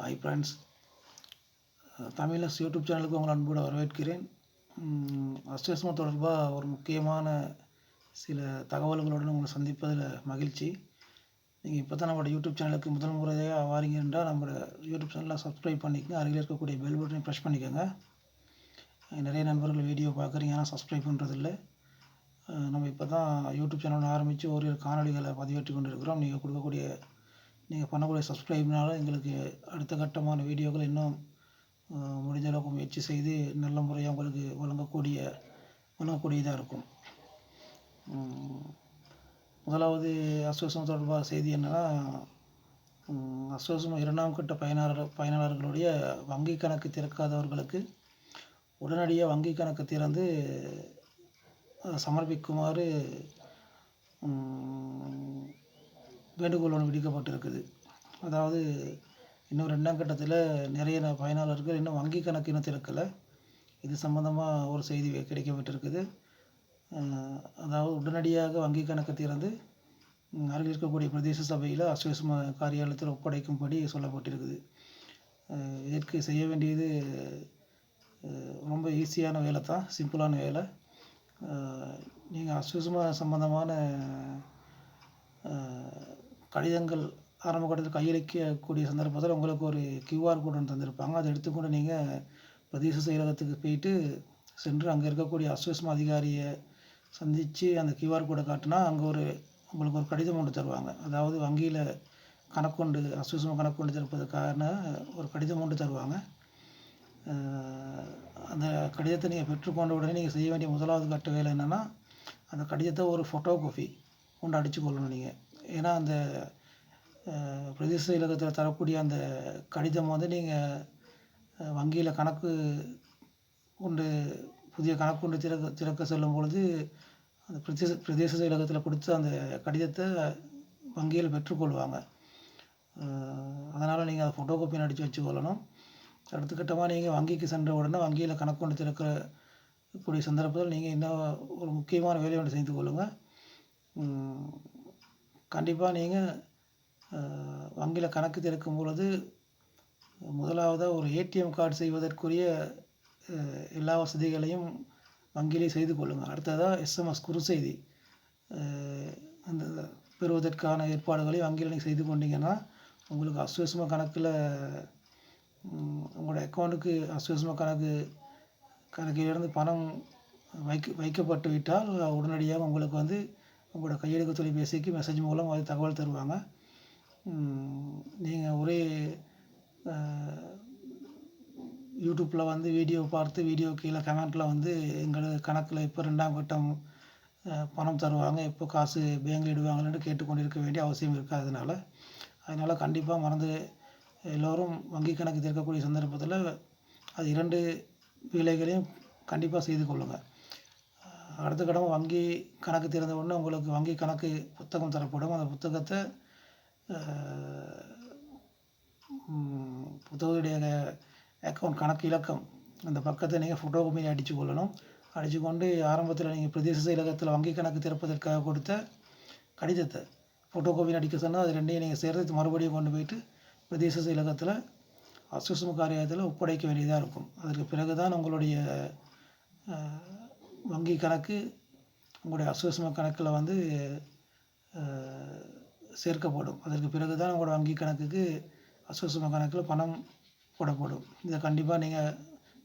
Hi friends. தமிழஸ் YouTube சேனலுக்கு உங்களை அன்போடு வரவேற்கிறேன். அஸ்டேஸ்மா தொடர்பாக ஒரு முக்கியமான சில தகவல்களுடன் உங்களை சந்திப்பதில் மகிழ்ச்சி. நீங்கள் இப்போ தான் நம்மளோட யூடியூப் சேனலுக்கு முதல் முறையாக வாரீங்க என்றால் நம்மளோட யூடியூப் சேனலை சப்ஸ்கிரைப் பண்ணிக்கங்க. அருகில் இருக்கக்கூடிய பெல் பட்டனை ப்ரெஸ் பண்ணிக்கோங்க. நிறைய நண்பர்கள் வீடியோ பார்க்குறீங்க. ஆனால் சப்ஸ்கிரைப் பண்ணுறதில்ல நம்ம இப்போ தான் யூடியூப் சேனல் ஆரம்பித்து ஒரு காணொலிகளை பதிவேற்றி கொண்டு இருக்கிறோம் நீங்கள் கொடுக்கக்கூடிய நீங்கள் பண்ணக்கூடிய சப்ஸ்கிரைப்னால எங்களுக்கு அடுத்த கட்டமான வீடியோக்கள் இன்னும் முடிஞ்ச அளவுக்கு முயற்சி செய்து நல்ல முறையாக உங்களுக்கு வழங்கக்கூடிய வழங்கக்கூடியதாக இருக்கும். முதலாவது அசோசியம் தொடர்பாக செய்தி என்னென்னா அசோசியம் இரண்டாம் கட்ட பயனாளர் பயனாளர்களுடைய வங்கி கணக்கு திறக்காதவர்களுக்கு உடனடியாக வங்கி கணக்கு திறந்து சமர்ப்பிக்குமாறு வேண்டுகோள் ஒன்று விடுக்கப்பட்டிருக்குது அதாவது இன்னும் ரெண்டாம் கட்டத்தில் நிறைய பயனாளர்கள் இன்னும் வங்கி கணக்கு இன்னும் திறக்கலை. இது சம்மந்தமாக ஒரு செய்தி கிடைக்கப்பட்டிருக்குது. அதாவது உடனடியாக வங்கி கணக்கு திறந்து அருகில் இருக்கக்கூடிய பிரதேச சபையில் அசுவசம காரியாலயத்தில் ஒப்படைக்கும்படி சொல்லப்பட்டிருக்குது. இதற்கு செய்ய வேண்டியது ரொம்ப ஈஸியான வேலை தான் சிம்பிளான வேலை. நீங்கள் அஸ்வசம சம்பந்தமான கடிதங்கள் ஆரம்ப கட்டத்தில் கையளிக்கக்கூடிய சந்தர்ப்பத்தில் உங்களுக்கு ஒரு கியூஆர் கோடு ஒன்று தந்திருப்பாங்க. அதை எடுத்துக்கொண்டு நீங்கள் பிரதேச செயலகத்துக்கு போயிட்டு சென்று அங்கே இருக்கக்கூடிய அஸ்வஸ்ம அதிகாரியை சந்தித்து அந்த கியூஆர் கோடை காட்டினா அங்கே ஒரு உங்களுக்கு ஒரு கடிதம் ஒன்று தருவாங்க. அதாவது வங்கியில் கணக்கொண்டு அஸ்வஸ்ம கணக்கொண்டு திறப்பதற்கான ஒரு கடிதம் ஒன்று தருவாங்க. அந்த கடிதத்தை நீங்கள் பெற்றுக்கொண்ட உடனே நீங்கள் செய்ய வேண்டிய முதலாவது கட்ட வேலை என்னென்னா அந்த கடிதத்தை ஒரு ஃபோட்டோ காஃபி கொண்டு அடித்து கொள்ளணும் நீங்கள் ஏன்னா அந்த பிரதேச இலக்கத்தில் தரக்கூடிய அந்த கடிதம் வந்து நீங்கள் வங்கியில் கணக்கு கொண்டு புதிய கணக்கு கொண்டு திறக்க திறக்க செல்லும் பொழுது அந்த பிரதேச பிரதேச செயலகத்தில் கொடுத்த அந்த கடிதத்தை வங்கியில் பெற்றுக்கொள்வாங்க. அதனால் நீங்கள் அதை ஃபோட்டோ காப்பி அடித்து வச்சுக்கொள்ளணும். அடுத்த கட்டமாக நீங்கள் வங்கிக்கு சென்ற உடனே வங்கியில் கணக்கு கொண்டு திறக்கிற கூடிய சந்தர்ப்பத்தில் நீங்கள் இன்னும் ஒரு முக்கியமான வேலையை ஒன்று செய்து கொள்ளுங்கள் கண்டிப்பாக நீங்கள் வங்கியில் கணக்கு திறக்கும் பொழுது முதலாவதாக ஒரு ஏடிஎம் கார்டு செய்வதற்குரிய எல்லா வசதிகளையும் வங்கியிலே செய்து கொள்ளுங்கள் அடுத்ததாக எஸ்எம்எஸ் குறுஞ்செய்தி அந்த பெறுவதற்கான ஏற்பாடுகளையும் வங்கியில் நீங்கள் செய்து கொண்டீங்கன்னா உங்களுக்கு அஸ்வசம கணக்கில் உங்களோட அக்கௌண்ட்டுக்கு அஸ்வசம கணக்கு கணக்கிலிருந்து பணம் வைக்க வைக்கப்பட்டு விட்டால் உடனடியாக உங்களுக்கு வந்து உங்களோட கையெழுக்கு தொலைபேசிக்கு மெசேஜ் மூலம் அது தகவல் தருவாங்க. நீங்கள் ஒரே யூடியூப்பில் வந்து வீடியோ பார்த்து வீடியோ கீழே கமெண்ட்டில் வந்து எங்களது கணக்கில் இப்போ ரெண்டாம் கட்டம் பணம் தருவாங்க. எப்போ காசு பேங்கில் இடுவாங்கன்னு கேட்டுக்கொண்டு இருக்க வேண்டிய அவசியம் இருக்காதனால. அதனால் கண்டிப்பாக மறந்து எல்லோரும் வங்கி கணக்கு திறக்கக்கூடிய சந்தர்ப்பத்தில் அது இரண்டு வேலைகளையும் கண்டிப்பாக செய்து கொள்ளுங்கள் அடுத்த கடன் வங்கி கணக்கு திறந்த உடனே உங்களுக்கு வங்கி கணக்கு புத்தகம் தரப்படும். அந்த புத்தகத்தை புத்தகத்துடைய அக்கௌண்ட் கணக்கு இலக்கம் அந்த பக்கத்தை நீங்கள் ஃபோட்டோ காப்பி அடித்து கொள்ளணும். அடித்து கொண்டு ஆரம்பத்தில் நீங்கள் பிரதேச இலக்கத்தில் வங்கி கணக்கு திறப்பதற்காக கொடுத்த கடிதத்தை ஃபோட்டோ காப்பி அடிக்க சொன்னால் அது ரெண்டையும் நீங்கள் சேர்த்து மறுபடியும் கொண்டு போயிட்டு பிரதேச இலக்கத்தில் அசுசம காரியத்தில் ஒப்படைக்க வேண்டியதாக இருக்கும். அதற்கு பிறகு தான் உங்களுடைய வங்கி கணக்கு உங்களுடைய அசுவசம கணக்கில் வந்து சேர்க்கப்படும். அதற்கு பிறகு தான் உங்களோட வங்கி கணக்குக்கு அசுவசம கணக்கில் பணம் போடப்படும். இதை கண்டிப்பாக நீங்கள்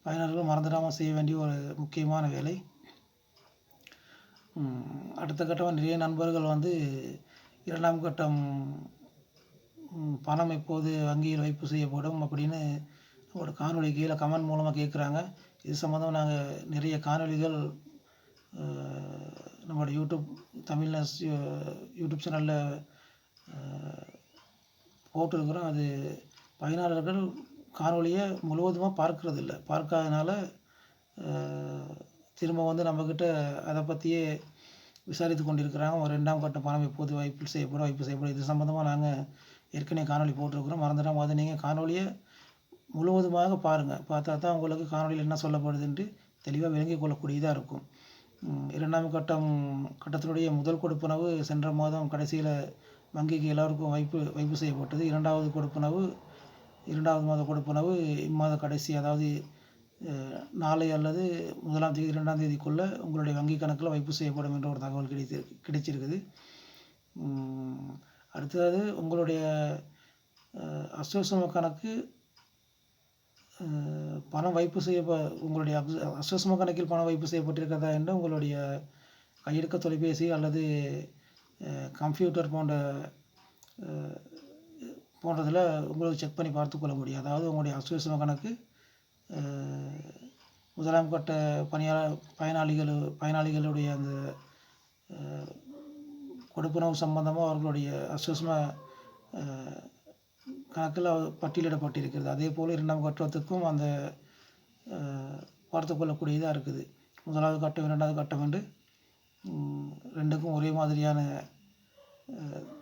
பயனர்கள் மறந்துடாமல் செய்ய வேண்டிய ஒரு முக்கியமான வேலை. அடுத்த கட்டமாக நிறைய நண்பர்கள் வந்து இரண்டாம் கட்டம் பணம் எப்போது வங்கியில் வைப்பு செய்யப்படும் அப்படின்னு ஒரு காணொலி கீழே கமெண்ட் மூலமாக கேட்குறாங்க. இது சம்மந்தம் நாங்கள் நிறைய காணொலிகள் நம்மளோட யூடியூப் தமிழ் யூடியூப் சேனலில் போட்டிருக்கிறோம். அது பயனாளர்கள் காணொலியை முழுவதுமாக பார்க்கறதில்ல. பார்க்காதனால திரும்ப வந்து நம்மக்கிட்ட அதை பற்றியே விசாரித்து கொண்டிருக்கிறாங்க. ஒரு ரெண்டாம் கட்ட பணம் எப்போது வைப்பு செய்யப்படும் வைப்பு செய்யப்படும். இது சம்மந்தமாக நாங்கள் ஏற்கனவே காணொலி போட்டிருக்கிறோம். மறந்துடாமல் அதை நீங்கள் காணொலியை முழுவதுமாக பாருங்கள் பார்த்தா தான் உங்களுக்கு காணொலியில் என்ன சொல்லப்படுதுன்ட்டு தெளிவாக விளங்கிக் கொள்ளக்கூடியதாக இருக்கும். இரண்டாம் கட்டம் கட்டத்தினுடைய முதல் கொடுப்பனவு சென்ற மாதம் கடைசியில் வங்கிக்கு எல்லோருக்கும் வைப்பு வைப்பு செய்யப்பட்டது. இரண்டாவது கொடுப்பனவு இரண்டாவது மாத கொடுப்பனவு இம்மாத கடைசி அதாவது நாளை அல்லது முதலாம் தேதி இரண்டாம் தேதிக்குள்ளே உங்களுடைய வங்கி கணக்கில் வைப்பு செய்யப்படும் என்ற ஒரு தகவல் கிடைத்து கிடைச்சிருக்குது. அடுத்தது உங்களுடைய அசோசம கணக்கு பணம் வைப்பு செய்ய உங்களுடைய அஸ்வசம கணக்கில் பணம் வைப்பு செய்யப்பட்டிருக்கிறதா என்று உங்களுடைய கையெடுக்க தொலைபேசி அல்லது கம்ப்யூட்டர் போன்ற போன்றதில் உங்களுக்கு செக் பண்ணி பார்த்துக்கொள்ள முடியும். அதாவது உங்களுடைய அஸ்வசம கணக்கு முதலாம் கட்ட பணியாளர் பயனாளிகள் பயனாளிகளுடைய அந்த கொடுப்புணவு சம்பந்தமாக அவர்களுடைய அஸ்வசம கணக்கில் பட்டியலிடப்பட்டிருக்கிறது. அதே போல் இரண்டாம் கட்டத்துக்கும் அந்த பார்த்து கொள்ளக்கூடியதாக இருக்குது. முதலாவது கட்டம் இரண்டாவது கட்டம் என்று ரெண்டுக்கும் ஒரே மாதிரியான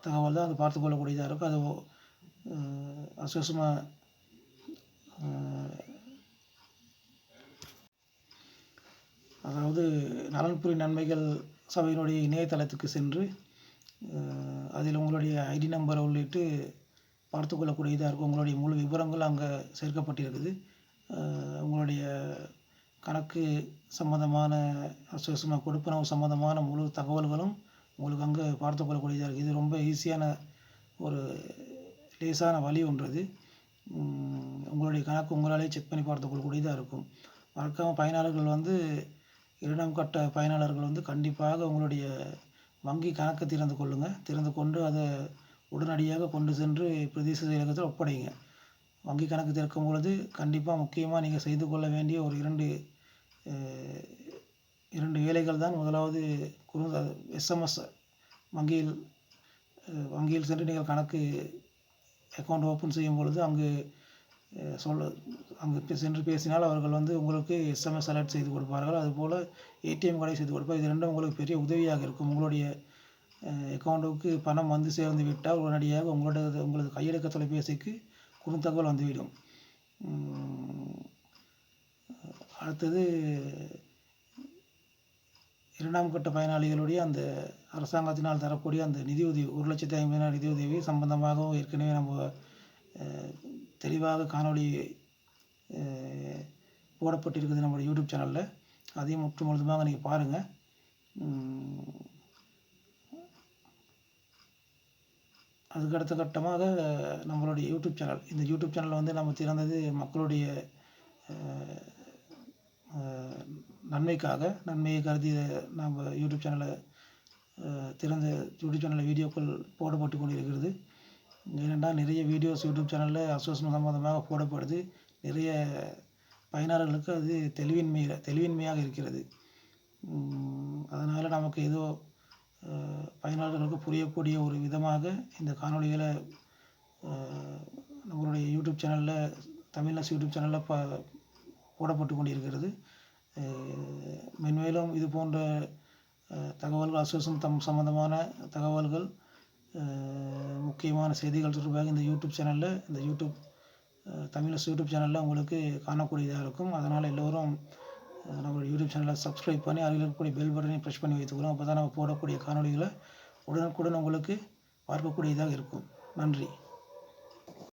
தகவல் தான் அது பார்த்து கொள்ளக்கூடியதாக இருக்கும். அது அஹ், அதாவது நலன்புரி நன்மைகள் சபையினுடைய இணையதளத்துக்கு சென்று அதில் உங்களுடைய ஐடி நம்பரை உள்ளிட்டு பார்த்துக்கொள்ளக்கூடியதாக இருக்கும். உங்களுடைய முழு விவரங்கள் அங்கே சேர்க்கப்பட்டிருக்குது. உங்களுடைய கணக்கு சம்பந்தமான அசுவசமாக கொடுப்பனவு சம்பந்தமான முழு தகவல்களும் உங்களுக்கு அங்கே பார்த்து கொள்ளக்கூடியதாக இருக்குது இது ரொம்ப ஈஸியான ஒரு லேசான வழி ஒன்றது. உங்களுடைய கணக்கு உங்களாலே செக் பண்ணி பார்த்து கொள்ளக்கூடியதாக இருக்கும். மறக்காமல் பயனாளர்கள் வந்து இரண்டாம் கட்ட பயனாளர்கள் வந்து கண்டிப்பாக உங்களுடைய வங்கி கணக்கை திறந்து கொள்ளுங்கள் திறந்து கொண்டு அதை உடனடியாக கொண்டு சென்று பிரதேச செயலகத்தில் ஒப்படைங்க வங்கி கணக்கு திறக்கும் பொழுது கண்டிப்பாக முக்கியமாக நீங்கள் செய்து கொள்ள வேண்டிய ஒரு இரண்டு இரண்டு வேலைகள் தான். முதலாவது குறு எஸ்எம்எஸ் வங்கியில் வங்கியில் சென்று நீங்கள் கணக்கு அக்கௌண்ட் ஓப்பன் செய்யும் பொழுது அங்கு சொல்ல அங்கு சென்று பேசினால் அவர்கள் வந்து உங்களுக்கு எஸ்எம்எஸ் அலர்ட் செய்து கொடுப்பார்கள். அதுபோல் ஏடிஎம் கடை செய்து கொடுப்பார் இது ரெண்டும் உங்களுக்கு பெரிய உதவியாக இருக்கும். உங்களுடைய அக்கௌண்ட்டுக்கு பணம் வந்து சேர்ந்து விட்டால் உடனடியாக உங்களோட உங்களது கையெழுக்க தொலைபேசிக்கு குறுந்தகவல் வந்துவிடும். அடுத்தது இரண்டாம் கட்ட பயனாளிகளுடைய அந்த அரசாங்கத்தினால் தரக்கூடிய அந்த நிதியுதவி ஒரு லட்சத்தி ஐம்பதாயிரம் நிதியுதவி சம்பந்தமாகவும் ஏற்கனவே நம்ம தெளிவாக காணொளி போடப்பட்டிருக்குது நம்மளோட யூடியூப் சேனலில். அதையும் முற்று முழுதுமாக நீங்கள் பாருங்கள் அதுக்கு அடுத்த கட்டமாக நம்மளுடைய யூடியூப் சேனல். இந்த யூடியூப் சேனல் வந்து நம்ம திறந்தது மக்களுடைய நன்மைக்காக நன்மையை கருதி நம்ம யூடியூப் சேனலை திறந்த யூடியூப் சேனலில் வீடியோக்கள் போடப்பட்டு கொண்டிருக்கிறது. ஏனென்றால் நிறைய வீடியோஸ் யூடியூப் சேனலில் அசோசியம் சம்பந்தமாக போடப்படுது. நிறைய பயனாளர்களுக்கு அது தெளிவின்மை தெளிவின்மையாக இருக்கிறது. அதனால் நமக்கு ஏதோ பயனாளர்களுக்கு புரியக்கூடிய ஒரு விதமாக இந்த காணொளிகளை நம்மளுடைய யூடியூப் சேனலில் தமிழ்நஸ் யூடியூப் சேனலில் ப போடப்பட்டு கொண்டிருக்கிறது. மென்மேலும் இது போன்ற தகவல்கள் அசோசியம் தம் சம்பந்தமான தகவல்கள் முக்கியமான செய்திகள் தொடர்பாக இந்த யூடியூப் சேனலில் இந்த யூடியூப் அஹ், தமிழஸ் யூடியூப் சேனலில் உங்களுக்கு காணக்கூடியதாக இருக்கும். அதனால் எல்லோரும் அஹ், நம்மளுடைய யூடியூப் சேனலை சப்ஸ்கிரைப் பண்ணி அதில் இருக்கக்கூடிய பெல் பட்டனையும் ப்ரெஸ் பண்ணி வைத்துக்கிறோம் அப்போ தான் நம்ம போடக்கூடிய காணொலிகளை உடனுக்குடன் உங்களுக்கு பார்க்கக்கூடியதாக இருக்கும். நன்றி.